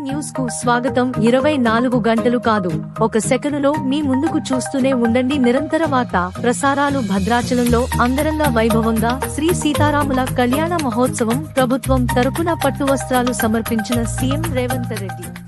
న్యూస్కు స్వాగతం. ఇరవై నాలుగు గంటలు కాదు. ఒక సెకనులో మీ ముందుకు చూస్తూనే ఉండండి నిరంతర వార్త. ప్రసారాలు భద్రాచలంలో అంగరంగ వైభవంగా శ్రీ సీతారాముల కళ్యాణ మహోత్సవం ప్రభుత్వం తరపున పట్టు వస్త్రాలు సమర్పించిన సీఎం రేవంత్ రెడ్డి.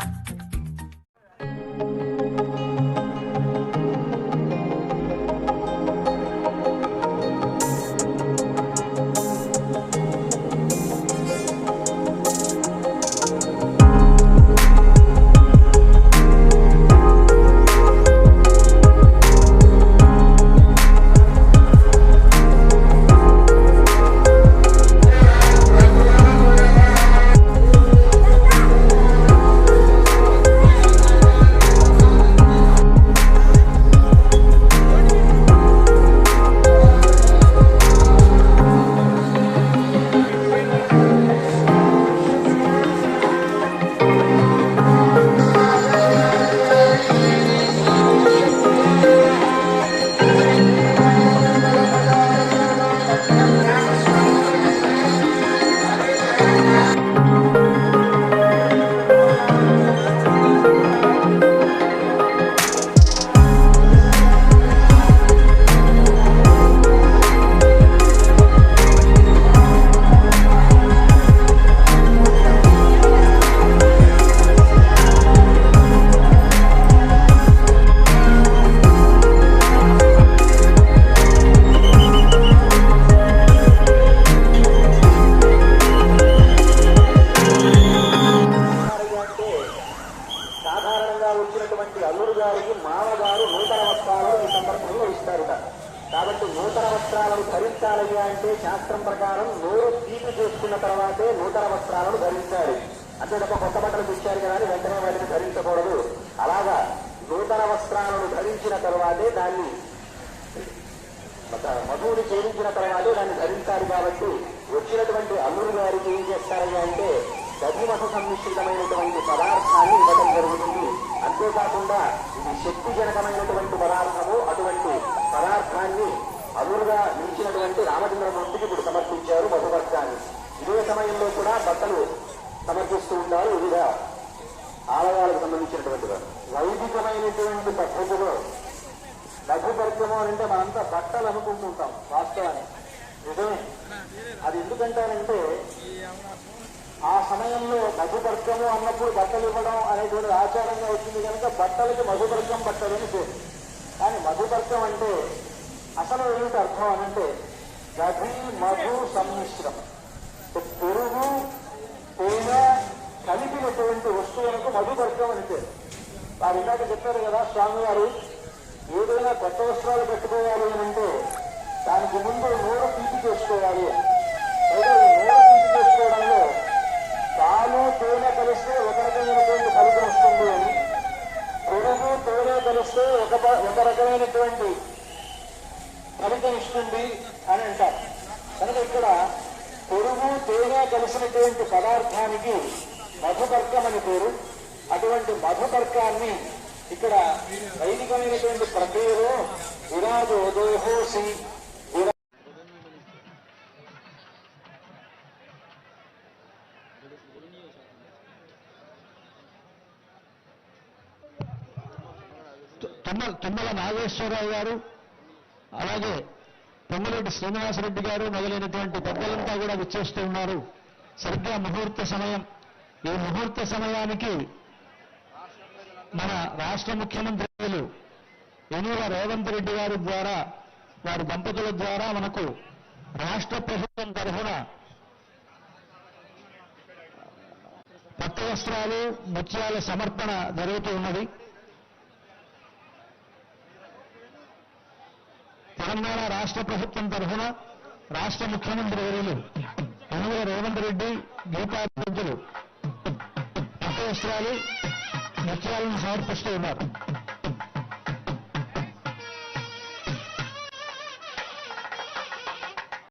గారికి నూతన వస్త్రాలను ఈ సందర్భంలో ఇస్తారుట. కాబట్టి నూతన వస్త్రాలను ధరించాలి అంటే శాస్త్రం ప్రకారం నోరు తీపి చేసుకున్న తర్వాతే నూతన వస్త్రాలను ధరించాలి. అంటే ఒక కొత్త బట్టలు తెచ్చారు కదా అని వెంటనే వాటిని ధరించకూడదు. అలాగా నూతన వస్త్రాలను ధరించిన తర్వాతే దాన్ని మధువుని చేయించిన తర్వాతే దాన్ని ధరించాలి కాబట్టి వచ్చినటువంటి అల్లుడు గారికి ఏం చేస్తారని అంటే దధిమఠ సంమిశ్రితమైనటువంటి పదార్థాన్ని కాకుండా ఇది శక్తిజనకమైనటువంటి పదార్థము. అటువంటి పదార్థాన్ని అదురుగా నిలిచినటువంటి రామచంద్రమూర్తికి ఇప్పుడు సమర్పించారు మధువర్గాన్ని ఇదే సమయంలో కూడా బట్టలు సమర్పిస్తూ ఉంటారు వివిధ ఆలయాలకు సంబంధించినటువంటి వారు. వైదికమైనటువంటి పద్ధతిలో లఘుపరిచయం అంటే మనంతా బట్టలు అనుకుంటుంటాం వాస్తవాన్ని నిజమే. అది ఎందుకంటానంటే ఆ సమయంలో మధుపర్కము అన్నప్పుడు బట్టలు ఇవ్వడం అనేటువంటి ఆచారంగా వచ్చింది కనుక బట్టలకి మధుపర్కం బట్టలు అని పేరు. కానీ మధుపర్కం అంటే అసలు ఏమిటి అర్థం అనంటే గధి మధు సమ్మిశ్రం. పెరుగు తేనె కలిపినటువంటి వస్తువులకు మధుపర్కం అని పేరు. వారు ఇందాక చెప్పారు కదా స్వామివారు ఏదైనా కొత్త వస్త్రాలు పెట్టుకోవాలి అని అంటే దానికి ముందు నూనె తీపి చేసుకోవాలి. అని ఈ నూనె తీపి చేసుకోవడంలో పాలు తేనె కలిస్తే ఒక రకమైనటువంటి ఫలితం వస్తుంది అని పెరుగు తేనె ఒక ప- ఒక రకమైనటువంటి ఫలితం ఇస్తుంది అని అంటారు. కనుక ఇక్కడ పొరుగు తేనె కలిసినటువంటి పదార్థానికి మధుపర్కం అని పేరు. అటువంటి మధుపర్కాన్ని ఇక్కడ వైదికమైనటువంటి ప్రక్రియలో విరాజు దేహోసి విరా తుమ్మల తుమ్మల నాగేశ్వరరావు గారు అలాగే పొంగులేటి శ్రీనివాసరెడ్డి గారు మొదలైనటువంటి పెద్దలంతా కూడా విచ్చేస్తూ ఉన్నారు. సరిగ్గా ముహూర్త సమయం. ఈ ముహూర్త సమయానికి మన రాష్ట్ర ముఖ్యమంత్రులు యనూర రేవంత్ రెడ్డి గారి ద్వారా వారి దంపతుల ద్వారా మనకు రాష్ట్ర ప్రభుత్వం తరఫున పట్టు వస్త్రాలు ముత్యాల సమర్పణ జరుగుతూ ఉన్నది. తెలంగాణ రాష్ట్ర ప్రభుత్వం తరఫున రాష్ట్ర ముఖ్యమంత్రి వర్యులు యనమల రేవంత్ రెడ్డి గీతాధ్యక్షులు పట్టు వస్త్రాలు నృత్యాలను సమర్పిస్తూ ఉన్నారు.